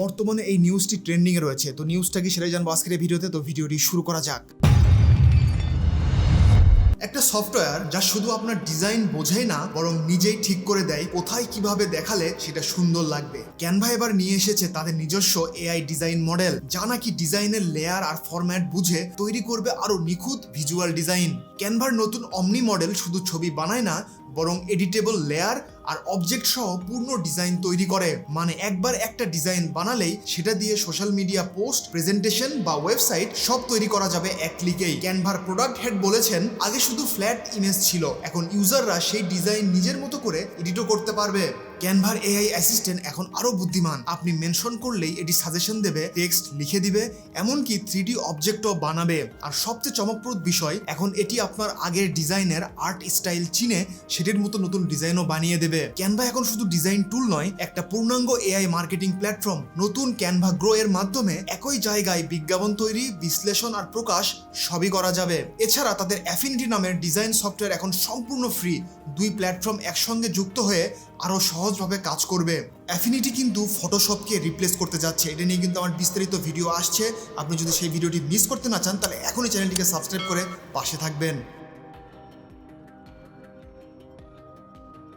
বর্তমানে এই নিউজটি ট্রেন্ডিংয়ে রয়েছে। তো নিউজটা কি সেটাই জানব আজকের ভিডিওতে? তো ভিডিওটি শুরু করা যাক। একটা সফটওয়্যার যা শুধু আপনার ডিজাইন বোঝাই না, বরং নিজেই ঠিক করে দেয়, কোথায় কীভাবে দেখালে সেটা সুন্দর লাগবে। ক্যানভা এবার নিয়ে এসেছে তাদের নিজস্ব এআই ডিজাইন মডেল যা নাকি ডিজাইনের লেয়ার আর ফরম্যাট বুঝে তৈরি করবে আরও নিখুঁত ভিজুয়াল ডিজাইন ক্যানভার নতুন অমনি মডেল শুধু ছবি বানায় না, বরং এডিটেবল লেয়ার আর অবজেক্ট সহ পূর্ণ ডিজাইন তৈরি করে। মানে একবার একটা ডিজাইন বানালেই সেটা দিয়ে সোশ্যাল মিডিয়া পোস্ট প্রেজেন্টেশন বা ওয়েবসাইট সব তৈরি করা যাবে এক ক্লিকেই ক্যানভার প্রোডাক্ট হেড বলেছেন, আগে শুধু ফ্ল্যাট ইমেজ ছিল। এখন ইউজাররা সেই ডিজাইন নিজের মতো করে এডিটও করতে পারবে। ক্যানভার এআই অ্যাসিস্ট্যান্ট এখন আরও বুদ্ধিমান। আপনি মেনশন করলেই এটি সাজেশন দেবে, টেক্সট লিখে দিবে, এমনকি থ্রি ডি অবজেক্টও বানাবে। আর সবচেয়ে চমকপ্রদ বিষয়, এখন এটি আপনার আগের ডিজাইনের আর্ট স্টাইল চিনে সেটির মতো নতুন ডিজাইনও বানিয়ে দেবে। ক্যানভা এখন শুধু ডিজাইন টুল নয়, একটা পূর্ণাঙ্গ এআই মার্কেটিং প্ল্যাটফর্ম নতুন ক্যানভা গ্রো এর মাধ্যমে একই জায়গায় বিজ্ঞাপন তৈরি, বিশ্লেষণ আর প্রকাশ সবই করা যাবে। এছাড়া তাদের অ্যাফিনিটি নামের ডিজাইন সফটওয়্যার এখন সম্পূর্ণ ফ্রি দুই প্ল্যাটফর্ম একসঙ্গে যুক্ত হয়ে আরও সহজভাবে কাজ করবে। অ্যাফিনিটি কিন্তু ফটোশপকে রিপ্লেস করতে যাচ্ছে। এটা নিয়ে কিন্তু আমার বিস্তারিত ভিডিও আসছে। আপনি যদি সেই ভিডিওটি মিস করতে না চান, তাহলে এখনই চ্যানেলটিকে সাবস্ক্রাইব করে পাশে থাকবেন।